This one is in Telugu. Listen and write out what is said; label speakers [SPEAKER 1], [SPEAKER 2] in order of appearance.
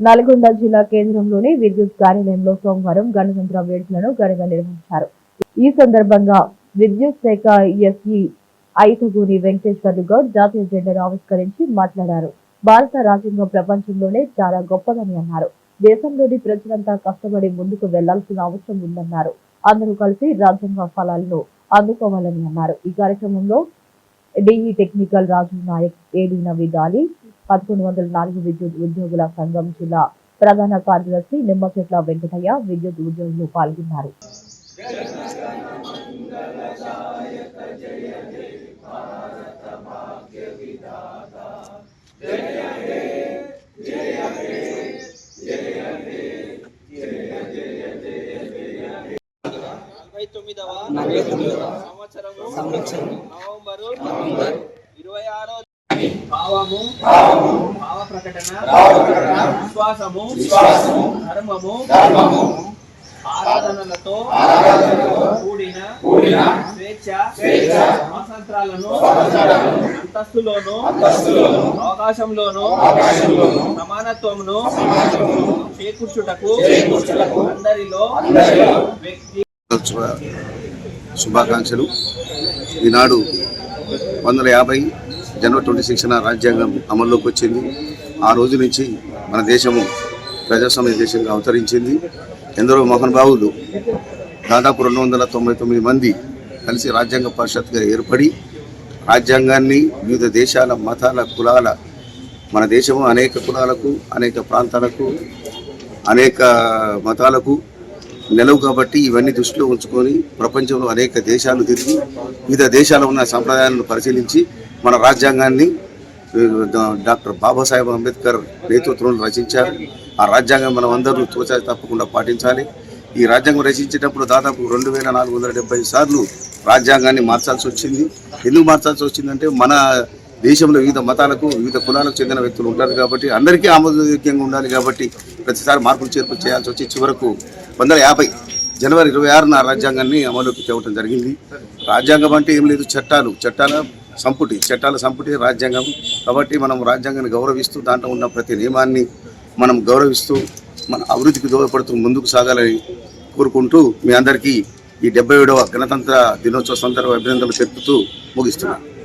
[SPEAKER 1] నల్గొండ జిల్లా కేంద్రంలోని విద్యుత్ కార్యాలయంలో సోమవారం గణతంత్ర వేడుకలను ఘనంగా నిర్వహించారు. ఈ సందర్భంగా విద్యుత్ శాఖ ఎస్ఈ ఐతగూని వెంకటేశ్వర్లు గౌడ్ జాతీయ జెండాను ఆవిష్కరించి మాట్లాడారు. భారత రాజ్యాంగం ప్రపంచంలోనే చాలా గొప్పదని అన్నారు. దేశంలోని ప్రజలంతా కష్టపడి ముందుకు వెళ్ళాల్సిన అవసరం ఉందన్నారు. అందరూ కలిసి రాజ్యాంగ ఫలాలను అందుకోవాలని అన్నారు. ఈ కార్యక్రమంలో DE technical Raju Naik AD Naveed Ali పదకొండు వందల నాలుగు విద్యుత్ ఉద్యోగుల సంఘం జిల్లా ప్రధాన కార్యదర్శి నిమ్మచెట్ల వెంకటయ్య విద్యుత్ ఉద్యోగులు పాల్గొన్నారు
[SPEAKER 2] నలభై తొమ్మిదవ ఇరవై ఆరో భావము భావ ప్రకటన విశ్వాసము ధర్మము ఆరాధనలతో కూడిన స్వేచ్ఛ స్వాతంత్రాలను అంతస్తులోను అవకాశంలోను సమానత్వమును చేకూర్చుటకు అందరిలో వ్యక్తి
[SPEAKER 3] శుభాకాంక్షలు. ఈనాడు వందల యాభై జనవరి ట్వంటీ సిక్స్న రాజ్యాంగం అమల్లోకి వచ్చింది. ఆ రోజు నుంచి మన దేశము ప్రజాస్వామ్య దేశంగా అవతరించింది. ఎందరో మహానుభావులు దాదాపు రెండు వందల తొంభై తొమ్మిది మంది కలిసి రాజ్యాంగ పరిషత్గా ఏర్పడి రాజ్యాంగాన్ని వివిధ దేశాల మతాల కులాల మన దేశము అనేక కులాలకు అనేక ప్రాంతాలకు అనేక మతాలకు నెలవు కాబట్టి ఇవన్నీ దృష్టిలో ఉంచుకొని ప్రపంచంలో అనేక దేశాలు తిరిగి వివిధ దేశాల్లో ఉన్న సంప్రదాయాలను పరిశీలించి మన రాజ్యాంగాన్ని డాక్టర్ బాబాసాహెబ్ అంబేద్కర్ నేతృత్వంలో రచించారు. ఆ రాజ్యాంగం మనం అందరూ తోచా తప్పకుండా పాటించాలి. ఈ రాజ్యాంగం రచించేటప్పుడు దాదాపు రెండు వేల నాలుగు వందల డెబ్బై సార్లు రాజ్యాంగాన్ని మార్చాల్సి వచ్చింది. ఎందుకు మార్చాల్సి వచ్చిందంటే మన దేశంలో వివిధ మతాలకు వివిధ కులాలకు చెందిన వ్యక్తులు ఉంటారు కాబట్టి అందరికీ ఆమోదయోగ్యంగా ఉండాలి కాబట్టి ప్రతిసారి మార్పులు చేర్పులు చేయాల్సి వచ్చి చివరకు వందల యాభై జనవరి ఇరవై ఆరున రాజ్యాంగాన్ని అమలుకి తేవటం జరిగింది. రాజ్యాంగం అంటే ఏం లేదు చట్టాలు. చట్టాల సంపుటి చట్టాల సంపుటి రాజ్యాంగం. కాబట్టి మనం రాజ్యాంగాన్ని గౌరవిస్తూ దాంట్లో ఉన్న ప్రతి నియమాన్ని మనం గౌరవిస్తూ మన అభివృద్ధికి దోహదపడుతూ ముందుకు సాగాలని కోరుకుంటూ మీ అందరికీ ఈ డెబ్బై ఏడవ గణతంత్ర దినోత్సవ సందర్భ అభినందనలు తెలుపుతూ ముగిస్తున్నాను.